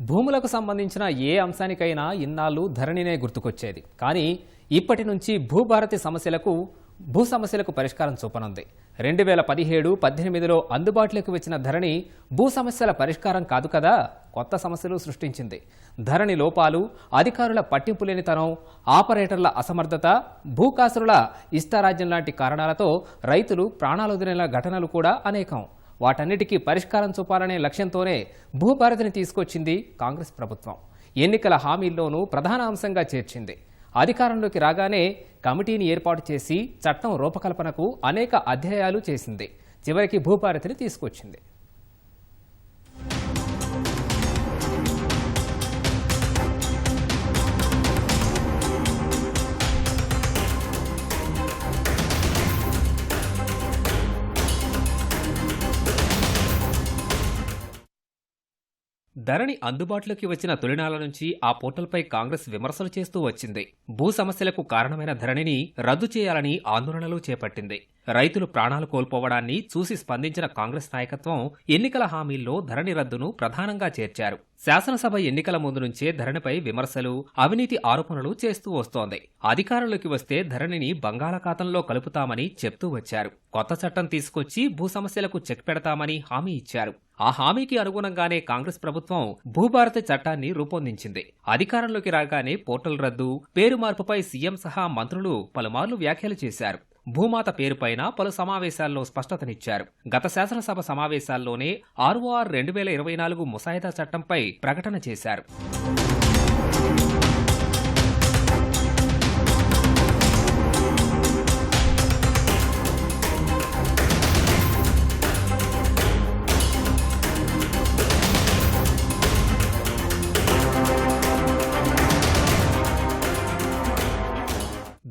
భూములకు సంబంధించిన ఏ అంశానికైనా ఇన్నాళ్ళు ధరణినే గుర్తుకొచ్చేది. కానీ ఇప్పటి నుంచి భూభారతి సమస్యలకు భూ సమస్యలకు పరిష్కారం చూపనుంది. రెండు వేల పదిహేడు పద్దెనిమిదిలో అందుబాటులోకి వచ్చిన ధరణి భూ సమస్యల పరిష్కారం కాదు కదా? కొత్త సమస్యలు సృష్టించింది. ధరణి లోపాలు అధికారుల పట్టింపు లేనితనం ఆపరేటర్ల అసమర్థత భూకాసురుల ఇష్టారాజ్యం లాంటి కారణాలతో రైతులు ప్రాణాలొదిలిన ఘటనలు కూడా అనేకం. వాటన్నిటికీ పరిష్కారం చూపాలనే లక్ష్యంతోనే భూభారతిని తీసుకొచ్చింది కాంగ్రెస్ ప్రభుత్వం. ఎన్నికల హామీల్లోనూ ప్రధాన అంశంగా చేర్చింది. అధికారంలోకి రాగానే కమిటీని ఏర్పాటు చేసి చట్టం రూపకల్పనకు అనేక అధ్యాయాలు చేసింది. చివరికి భూభారతిని తీసుకొచ్చింది. ధరణి అందుబాటులోకి వచ్చిన తొలినాల నుంచి ఆ పోర్టల్పై కాంగ్రెస్ విమర్శలు చేస్తూ వచ్చింది. భూ సమస్యలకు కారణమైన ధరణిని రద్దు చేయాలని ఆందోళనలు చేపట్టింది. రైతులు ప్రాణాలు కోల్పోవడాన్ని చూసి స్పందించిన కాంగ్రెస్ నాయకత్వం ఎన్నికల హామీల్లో ధరణి రద్దును ప్రధానంగా చేర్చారు. శాసనసభ ఎన్నికల ముందు నుంచే ధరణిపై విమర్శలు అవినీతి ఆరోపణలు చేస్తూ వస్తోంది. అధికారంలోకి వస్తే ధరణిని బంగాళాఖాతంలో కలుపుతామని చెప్తూ వచ్చారు. కొత్త చట్టం తీసుకొచ్చి భూ సమస్యలకు చెక్ పెడతామని హామీ ఇచ్చారు. ఆ హామీకి అనుగుణంగానే కాంగ్రెస్ ప్రభుత్వం భూభారత చట్టాన్ని రూపొందించింది. అధికారంలోకి రాగానే పోర్టల్ రద్దు పేరు మార్పుపై సీఎం సహా మంత్రులు పలుమార్లు వ్యాఖ్యలు చేశారు. భూమాత పేరుపైన పలు సమావేశాల్లో స్పష్టతనిచ్చారు. గత శాసనసభ సమావేశాల్లోనే ఆర్ఓఆర్ రెండు వేల ఇరవై నాలుగు ముసాయిదా చట్టంపై ప్రకటన చేశారు.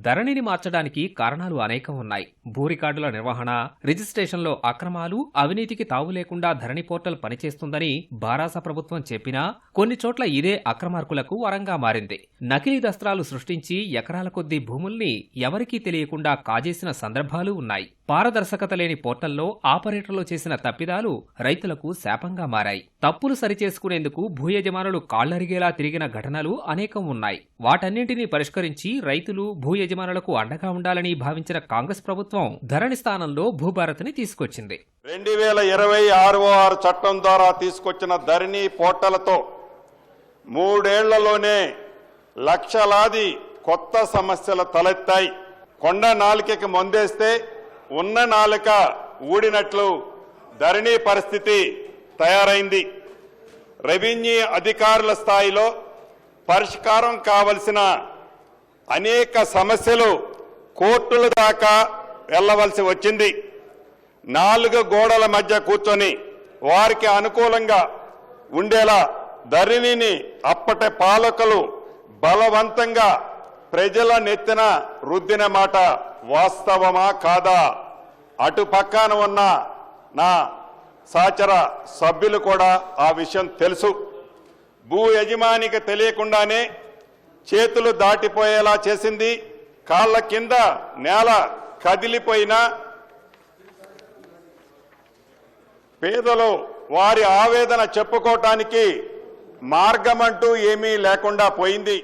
ధరణిని మార్చడానికి కారణాలు అనేకం ఉన్నాయి. భూ రికార్డుల నిర్వహణ రిజిస్ట్రేషన్లో అక్రమాలు అవినీతికి తావు లేకుండా ధరణి పోర్టల్ పనిచేస్తుందని బారాస ప్రభుత్వం చెప్పినా కొన్ని చోట్ల ఇదే అక్రమార్కులకు వరంగా మారింది. నకిలీ దస్త్రాలు సృష్టించి ఎకరాల కొద్దీ భూముల్ని ఎవరికీ తెలియకుండా కాజేసిన సందర్భాలు ఉన్నాయి. పారదర్శకత లేని పోర్టల్లో ఆపరేటర్లు చేసిన తప్పిదాలు రైతులకు శాపంగా మారాయి. తప్పులు సరిచేసుకునేందుకు భూయజమానులు కాళ్ళరిగేలా తిరిగిన ఘటనలు అనేకం ఉన్నాయి. వాటన్నింటినీ పరిష్కరించి రైతులు భూ యజమానులకు అండగా ఉండాలని భావించిన కాంగ్రెస్ ప్రభుత్వం ధరణి స్థానంలో భూభారత్ని తీసుకొచ్చింది. రెండు వేల ఇరవై ఆరో ఆరు చట్టం ద్వారా తీసుకొచ్చిన ధరణి పోర్టలతో మూడేళ్ళలోనే లక్షలాది కొత్త సమస్యలు తలెత్తాయి. కొండ నాలికకి మొందేస్తే ఉన్న నాలుక ఊడినట్లు ధరణి పరిస్థితి తయారైంది. రెవెన్యూ అధికారుల స్థాయిలో పరిష్కారం కావలసిన అనేక సమస్యలు కోర్టుల దాకా వెళ్ళవలసి వచ్చింది. నాలుగు గోడల మధ్య కూర్చొని వారికి అనుకూలంగా ఉండేలా ధరణిని అప్పటి పాలకులు బలవంతంగా ప్రజల నెత్తిన రుద్దిన మాట వాస్తవమా కాదా? అటు పక్కన ఉన్న నా సహచర సభ్యులు కూడా ఆ విషయం తెలుసు. భూ యజమానికి తెలియకుండానే చేతులు దాటిపోయేలా చేసింది. కాళ్ళ కింద నేల కదిలిపోయినా పేదలు వారి ఆవేదన చెప్పుకోవటానికి మార్గమంటూ ఏమీ లేకుండా పోయింది.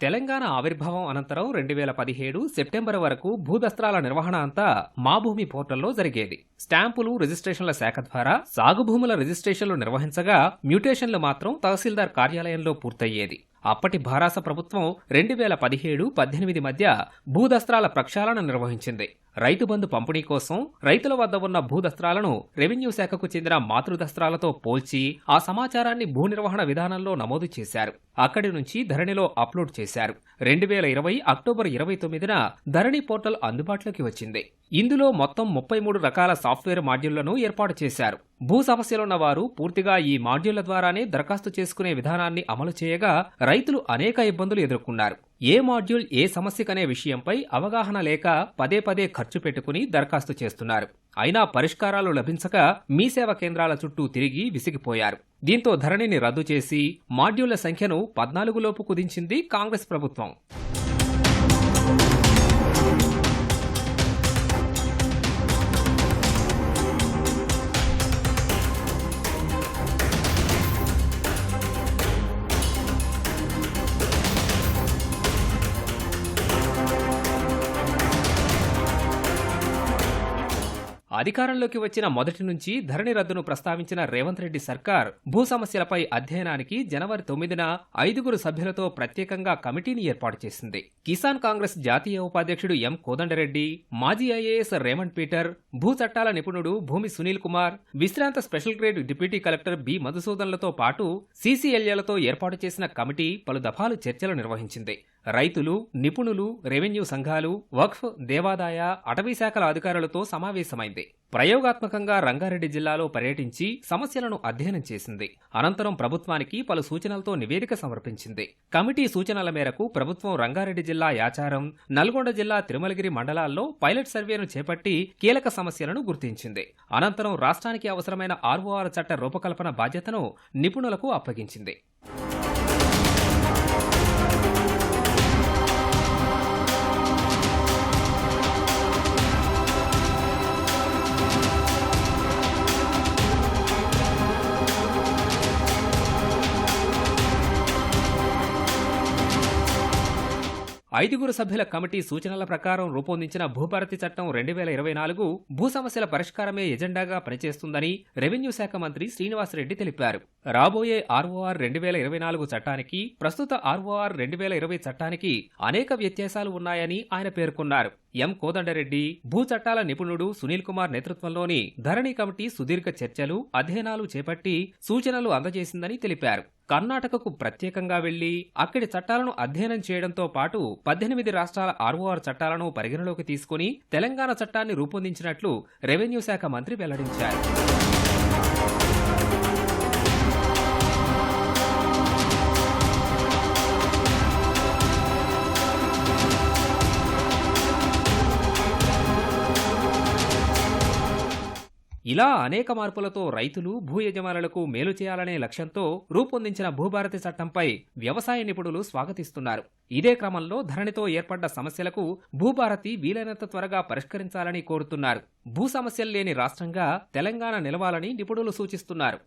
తెలంగాణ ఆవిర్భావం అనంతరం రెండు వేల పదిహేడు సెప్టెంబర్ వరకు భూదస్త్రాల నిర్వహణ అంతా మా భూమి పోర్టల్లో జరిగేది. స్టాంపులు రిజిస్ట్రేషన్ల శాఖ ద్వారా సాగు భూముల రిజిస్ట్రేషన్లు నిర్వహించగా మ్యూటేషన్లు మాత్రం తహసీల్దార్ కార్యాలయంలో పూర్తయ్యేది. అప్పటి భారాస ప్రభుత్వం రెండు వేల పదిహేడు పద్దెనిమిది మధ్య భూదస్త్రాల ప్రక్షాళన నిర్వహించింది. రైతు బంధు పంపిణీ కోసం రైతుల వద్ద ఉన్న భూదస్త్రాలను రెవెన్యూ శాఖకు చెందిన మాతృదస్త్రాలతో పోల్చి ఆ సమాచారాన్ని భూ నిర్వహణ విధానంలో నమోదు చేశారు. అక్కడి నుంచి ధరణిలో అప్లోడ్ చేశారు. రెండు వేల ఇరవై అక్టోబర్ ఇరవై తొమ్మిదిన ధరణి పోర్టల్ అందుబాటులోకి వచ్చింది. ఇందులో మొత్తం ముప్పై మూడు రకాల సాఫ్ట్వేర్ మాడ్యూళ్ళను ఏర్పాటు చేశారు. భూ సమస్యలున్న వారు పూర్తిగా ఈ మాడ్యూళ్ళ ద్వారానే దరఖాస్తు చేసుకునే విధానాన్ని అమలు చేయగా రైతులు అనేక ఇబ్బందులు ఎదుర్కొన్నారు. ఏ మాడ్యూల్ ఏ సమస్యకనే విషయంపై అవగాహన లేక పదే పదే ఖర్చు పెట్టుకుని దరఖాస్తు చేస్తున్నారు. అయినా పరిష్కారాలు లభించక మీ సేవ కేంద్రాల చుట్టూ తిరిగి విసిగిపోయారు. దీంతో ధరణిని రద్దు చేసి మాడ్యూళ్ళ సంఖ్యను పద్నాలుగులోపు కుదించింది కాంగ్రెస్ ప్రభుత్వం. అధికారంలోకి వచ్చిన మొదటి నుంచి ధరణి రద్దును ప్రస్తావించిన రేవంత్ రెడ్డి సర్కార్ భూ సమస్యలపై అధ్యయనానికి జనవరి తొమ్మిదిన ఐదుగురు సభ్యులతో ప్రత్యేకంగా కమిటీని ఏర్పాటు చేసింది. కిసాన్ కాంగ్రెస్ జాతీయ ఉపాధ్యక్షుడు ఎం కోదండరెడ్డి మాజీ ఐఏఎస్ రేమండ్ పీటర్ భూ చట్టాల నిపుణుడు భూమి సునీల్ కుమార్ విశ్రాంత special grade deputy collector B మధుసూదన్లతో పాటు సీసీఎల్ఏలతో ఏర్పాటు చేసిన కమిటీ పలు దఫాలు చర్చలు నిర్వహించింది. రైతులు నిపుణులు రెవెన్యూ సంఘాలు వక్ఫ్ దేవాదాయ అటవీ శాఖల అధికారులతో సమావేశమైంది. ప్రయోగాత్మకంగా రంగారెడ్డి జిల్లాలో పర్యటించి సమస్యలను అధ్యయనం చేసింది. అనంతరం ప్రభుత్వానికి పలు సూచనలతో నివేదిక సమర్పించింది. కమిటీ సూచనల మేరకు ప్రభుత్వం రంగారెడ్డి జిల్లా యాచారం నల్గొండ జిల్లా తిరుమలగిరి మండలాల్లో పైలట్ సర్వేను చేపట్టి కీలక సమస్యలను గుర్తించింది. అనంతరం రాష్ట్రానికి అవసరమైన ఆర్ఓఆర్ చట్ట రూపకల్పన బాధ్యతను నిపుణులకు అప్పగించింది. ఐదుగురు సభ్యుల కమిటీ సూచనల ప్రకారం రూపొందించిన భూభారతి చట్టం రెండు వేల ఇరవై నాలుగు భూ సమస్యల పరిష్కారమే ఎజెండాగా పనిచేస్తుందని రెవెన్యూ శాఖ మంత్రి శ్రీనివాసరెడ్డి తెలిపారు. రాబోయే ఆర్ఓఆర్ రెండు వేల ఇరవై నాలుగు చట్టానికి ప్రస్తుత ఆర్ఓఆర్ రెండు వేల ఇరవై చట్టానికి అనేక వ్యత్యాసాలు ఉన్నాయని ఆయన పేర్కొన్నారు. ఎం. కోదండరెడ్డి భూ చట్టాల నిపుణుడు సునీల్ కుమార్ నేతృత్వంలోని ధరణి కమిటీ సుదీర్ఘ చర్చలు అధ్యయనాలు చేపట్టి సూచనలు అందజేసిందని తెలిపారు. కర్ణాటకకు ప్రత్యేకంగా వెళ్ళి అక్కడి చట్టాలను అధ్యయనం చేయడంతో పాటు పద్దెనిమిది రాష్ట్రాల ఆర్ఓఆర్ చట్టాలను పరిగణలోకి తీసుకుని తెలంగాణ చట్టాన్ని రూపొందించినట్లు రెవెన్యూ శాఖ మంత్రి వెల్లడించారు. ఇలా అనేక మార్పులతో రైతులు భూ యజమానులకు మేలు చేయాలనే లక్ష్యంతో రూపొందించిన భూభారతి చట్టంపై వ్యవసాయ నిపుణులు స్వాగతిస్తున్నారు. ఇదే క్రమంలో ధరణితో ఏర్పడ్డ సమస్యలకు భూభారతి వీలైనంత త్వరగా పరిష్కరించాలని కోరుతున్నారు. భూ సమస్యలు లేని రాష్ట్రంగా తెలంగాణ నిలవాలని నిపుణులు సూచిస్తున్నారు.